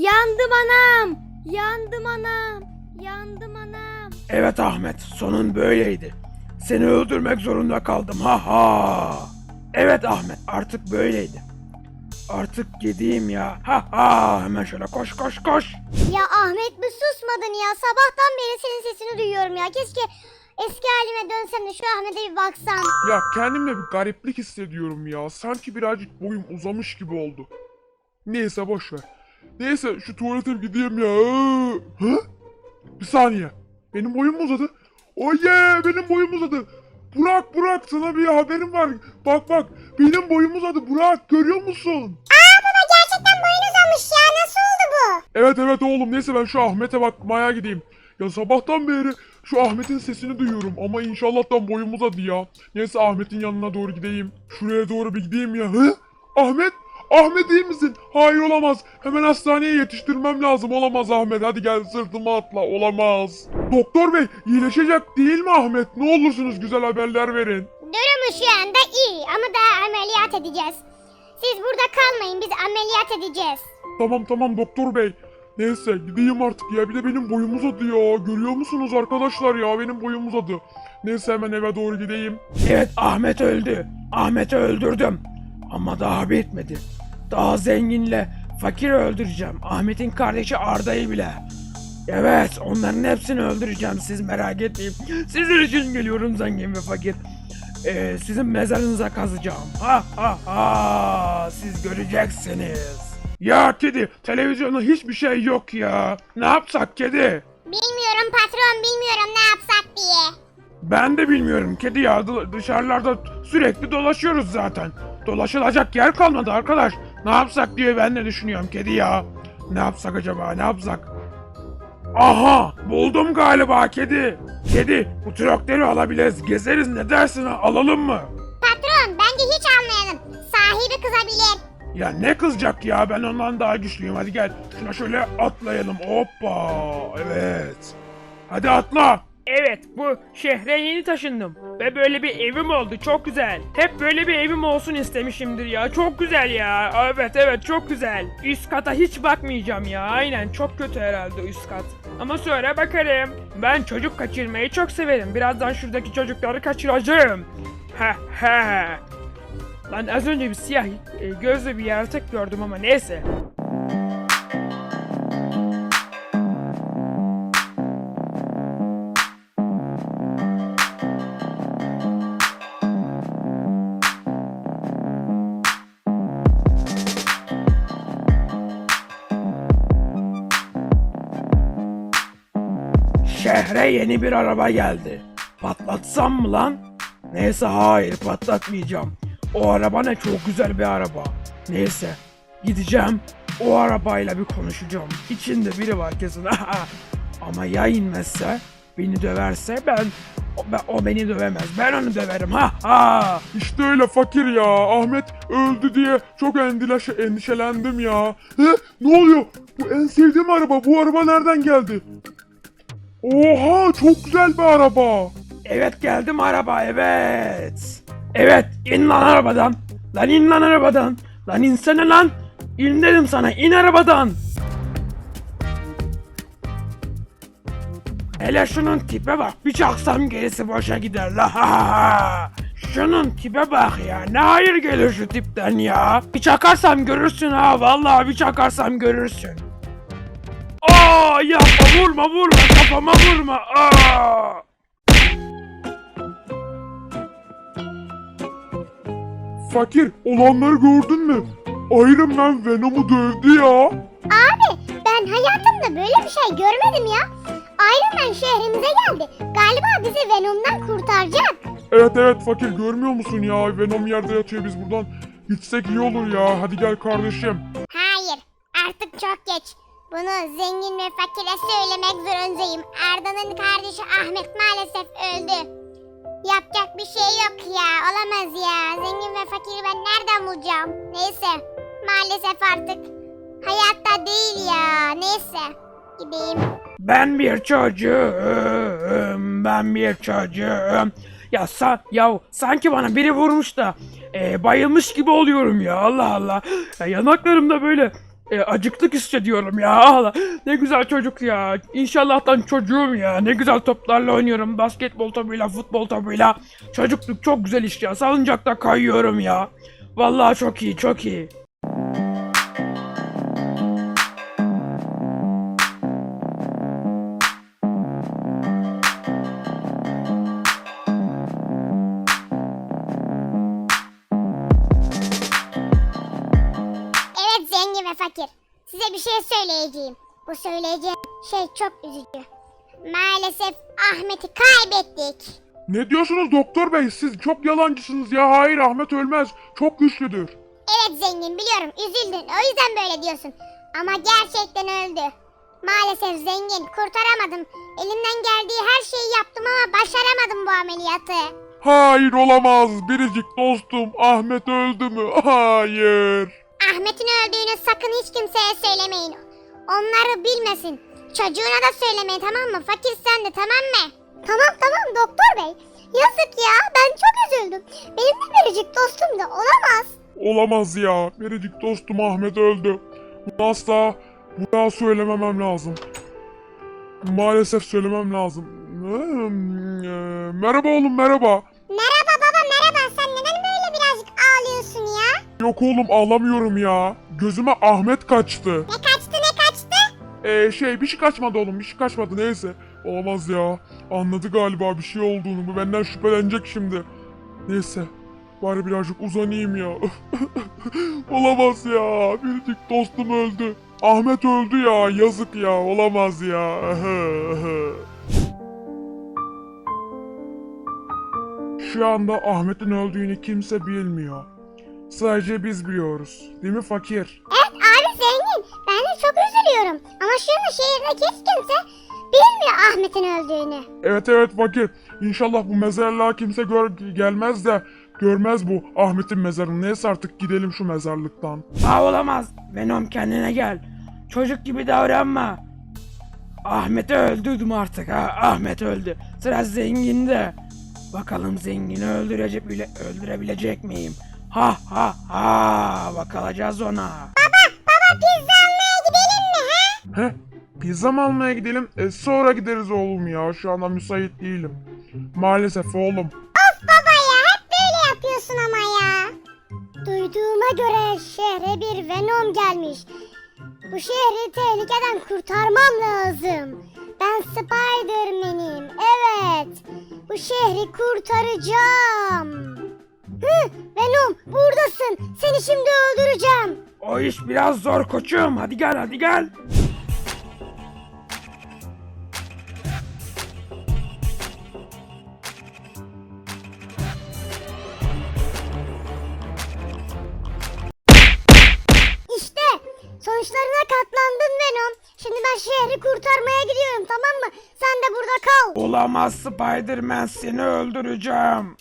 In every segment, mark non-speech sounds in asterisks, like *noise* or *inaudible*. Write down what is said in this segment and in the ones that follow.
Yandım anam. Yandım anam. Yandım anam. Evet Ahmet, sonun böyleydi. Seni öldürmek zorunda kaldım. Ha ha. Evet Ahmet, artık böyleydi. Artık gideyim ya. Ha ha. Hemen şöyle koş koş koş. Ya Ahmet bir susmadın ya. Sabahtan beri senin sesini duyuyorum ya. Keşke eski halime dönsem de şu Ahmet'e bir baksam. Ya kendimle bir gariplik hissediyorum ya. Sanki birazcık boyum uzamış gibi oldu. Neyse boş ver. Neyse şu tuvalete gideyim ya. Hı? Bir saniye. Benim boyum mu uzadı? Oye benim boyum uzadı. Burak Burak sana bir haberim var. Bak bak benim boyum uzadı Burak görüyor musun? Baba gerçekten boyun uzamış ya. Nasıl oldu bu? Evet evet oğlum neyse ben şu Ahmet'e bakmaya gideyim. Ya sabahtan beri şu Ahmet'in sesini duyuyorum ama inşallahtan boyum uzadı ya. Neyse Ahmet'in yanına doğru gideyim. Şuraya doğru bir gideyim ya. Hı? Ahmet? Ahmet iyi misin? Hayır olamaz. Hemen hastaneye yetiştirmem lazım. Olamaz Ahmet. Hadi gel sırtıma atla. Olamaz. Doktor bey iyileşecek değil mi Ahmet? Ne olursunuz güzel haberler verin. Durumu şu anda iyi ama daha ameliyat edeceğiz. Siz burada kalmayın. Biz ameliyat edeceğiz. Tamam tamam doktor bey. Neyse gideyim artık ya. Bir de benim boyum uzadı ya. Görüyor musunuz arkadaşlar ya? Benim boyum uzadı. Neyse hemen eve doğru gideyim. Evet Ahmet öldü. Ahmet'i öldürdüm. Ama daha bitmedi. Daha zenginle fakiri öldüreceğim. Ahmet'in kardeşi Arda'yı bile. Evet onların hepsini öldüreceğim siz merak etmeyin. Sizin için geliyorum zengin ve fakir. Ee, sizin mezarınıza kazacağım. Ha ha ha siz göreceksiniz. Ya kedi televizyonda hiçbir şey yok ya. Ne yapsak kedi? Bilmiyorum patron bilmiyorum ne yapsak diye. Ben de bilmiyorum kedi ya dı- dışarılarda sürekli dolaşıyoruz zaten. Dolaşılacak yer kalmadı arkadaş. Ne yapsak diye ben de düşünüyorum kedi ya. Ne yapsak acaba ne yapsak? Aha buldum galiba kedi. Kedi bu traktörü alabiliriz gezeriz ne dersin alalım mı? Patron bence hiç almayalım. Sahibi kızabilir. Ya ne kızacak ya ben ondan daha güçlüyüm hadi gel şuna şöyle atlayalım hoppa evet. Hadi atla. Evet bu şehre yeni taşındım ve böyle bir evim oldu çok güzel. Hep böyle bir evim olsun istemişimdir ya çok güzel ya. Evet evet çok güzel. Üst kata hiç bakmayacağım ya aynen çok kötü herhalde üst kat. Ama sonra bakarım. Ben çocuk kaçırmayı çok severim. Birazdan şuradaki çocukları kaçıracağım. Ha ha. Lan az önce bir siyah e, gözlü bir yaratık gördüm ama neyse. Şehre yeni bir araba geldi. Patlatsam mı lan? Neyse hayır patlatmayacağım. O araba ne çok güzel bir araba. Neyse gideceğim o arabayla bir konuşacağım. İçinde biri var kesin. *laughs* Ama ya inmezse beni döverse ben o, o beni dövemez. Ben onu döverim. Ha ha. İşte öyle fakir ya. Ahmet öldü diye çok endişe, endişelendim ya. He? Ne oluyor? Bu en sevdiğim araba. Bu araba nereden geldi? Oha çok güzel bir araba. Evet geldim araba evet. Evet in lan arabadan. Lan in lan arabadan. Lan insene lan. İn dedim sana in arabadan. Hele şunun tipe bak bir çaksam gerisi boşa gider la ha ha. Şunun tipe bak ya ne hayır gelir şu tipten ya. Bir çakarsam görürsün ha vallahi bir çakarsam görürsün. Aa yapma vurma vurma kafama vurma. Aa. Fakir olanları gördün mü? Iron Man Venom'u dövdü ya. Abi ben hayatımda böyle bir şey görmedim ya. Iron Man şehrimize geldi. Galiba bizi Venom'dan kurtaracak. Evet evet fakir görmüyor musun ya? Venom yerde yatıyor biz buradan. Gitsek iyi olur ya. Hadi gel kardeşim. Hayır artık çok geç. Bunu zengin ve fakire söylemek zorundayım. Arda'nın kardeşi Ahmet maalesef öldü. Yapacak bir şey yok ya. Olamaz ya. Zengin ve fakiri ben nereden bulacağım? Neyse. Maalesef artık hayatta değil ya. Neyse. Gideyim. Ben bir çocuğum, ben bir çocuğum. Ya sa ya sanki bana biri vurmuş da e, bayılmış gibi oluyorum ya Allah Allah. Ya yanaklarımda böyle E, acıktık hissediyorum ya. Allah, Ne güzel çocuk ya. İnşallahtan çocuğum ya. Ne güzel toplarla oynuyorum. Basketbol topuyla, futbol topuyla. Çocukluk çok güzel iş ya. Salıncakta kayıyorum ya. Vallahi çok iyi, çok iyi. Söyleyeceğim. Bu söyleyeceğim şey çok üzücü. Maalesef Ahmet'i kaybettik. Ne diyorsunuz doktor bey? Siz çok yalancısınız ya. Hayır Ahmet ölmez. Çok güçlüdür. Evet zengin biliyorum üzüldün o yüzden böyle diyorsun. Ama gerçekten öldü. Maalesef zengin kurtaramadım. Elimden geldiği her şeyi yaptım ama başaramadım bu ameliyatı. Hayır olamaz. Biricik dostum Ahmet öldü mü? *laughs* Hayır. Ahmet'in öldüğünü sakın hiç kimseye söylemeyin. Onları bilmesin. Çocuğuna da söylemeyin tamam mı? Fakir sen de tamam mı? Tamam tamam doktor bey. Yazık ya ben çok üzüldüm. Benim de biricik dostum da olamaz. Olamaz ya. Biricik dostum Ahmet öldü. Bunu asla buna söylememem lazım. Maalesef söylemem lazım. Merhaba oğlum merhaba. Merhaba baba merhaba sen neden böyle birazcık ağlıyorsun ya? Yok oğlum ağlamıyorum ya. Gözüme Ahmet kaçtı. Ne kaçtı ne kaçtı? Ee şey bir şey kaçmadı oğlum bir şey kaçmadı neyse. Olamaz ya. Anladı galiba bir şey olduğunu. Bu benden şüphelenecek şimdi. Neyse. Bari birazcık uzanayım ya. *laughs* Olamaz ya. Biricik dostum öldü. Ahmet öldü ya. Yazık ya. Olamaz ya. *laughs* Şu anda Ahmet'in öldüğünü kimse bilmiyor. Sadece biz biliyoruz. Değil mi fakir? Üzülüyorum. Ama şu an şehirdeki hiç kimse bilmiyor Ahmet'in öldüğünü. Evet evet fakir. İnşallah bu mezarlığa kimse gör gelmez de görmez bu Ahmet'in mezarını. Neyse artık gidelim şu mezarlıktan. Aa olamaz. Venom kendine gel. Çocuk gibi davranma. Ahmet'i öldürdüm artık ha. Ahmet öldü. Sıra zenginde. Bakalım zengini öldürecek bile öldürebilecek miyim? Ha ha ha. Bakılacağız ona. Baba pizza almaya gidelim mi ha? He? Pizza mı almaya gidelim? E, sonra gideriz oğlum ya. Şu anda müsait değilim. Maalesef oğlum. Of baba ya hep böyle yapıyorsun ama ya. Duyduğuma göre şehre bir Venom gelmiş. Bu şehri tehlikeden kurtarmam lazım. Ben Spider-Man'im. Evet. Bu şehri kurtaracağım. Hı, Venom buradasın. Seni şimdi öldüreceğim. O iş biraz zor koçum. Hadi gel hadi gel. Ben şehri kurtarmaya gidiyorum tamam mı? Sen de burada kal. Olamaz Spider-Man seni öldüreceğim.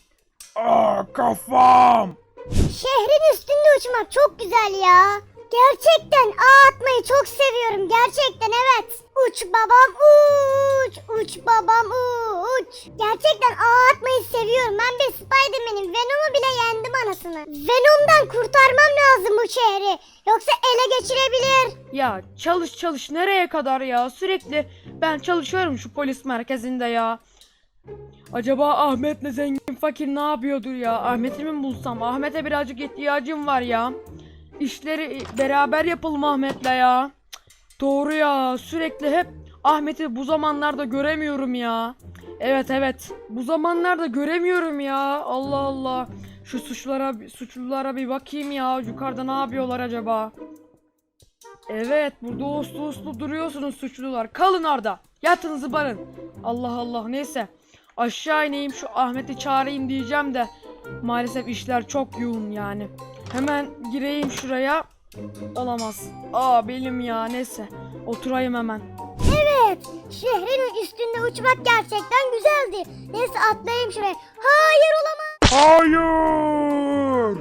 Aa kafam. Şehrin üstünde uçmak çok güzel ya. Gerçekten ağ atmayı çok seviyorum. Gerçekten evet. Uç babam uç. Uç babam uç. Gerçekten ağ atmayı seviyorum. Ben bir anasını. Venom'dan kurtarmam lazım bu şehri. Yoksa ele geçirebilir. Ya çalış çalış nereye kadar ya? Sürekli ben çalışıyorum şu polis merkezinde ya. Acaba Ahmet'le zengin fakir ne yapıyordur ya? Ahmet'i mi bulsam? Ahmet'e birazcık ihtiyacım var ya. İşleri beraber yapalım Ahmet'le ya. Doğru ya. Sürekli hep Ahmet'i bu zamanlarda göremiyorum ya. Evet evet. Bu zamanlarda göremiyorum ya. Allah Allah. Şu suçlara suçlulara bir bakayım ya. Yukarıda ne yapıyorlar acaba? Evet, burada uslu uslu duruyorsunuz suçlular. Kalın orada. Yatın zıbarın. Allah Allah neyse. Aşağı ineyim şu Ahmet'i çağırayım diyeceğim de maalesef işler çok yoğun yani. Hemen gireyim şuraya. Olamaz. Aa benim ya neyse. Oturayım hemen. Evet. Şehrin üstünde uçmak gerçekten güzeldi. Neyse atlayayım şuraya. Hayır olamaz. Hayır!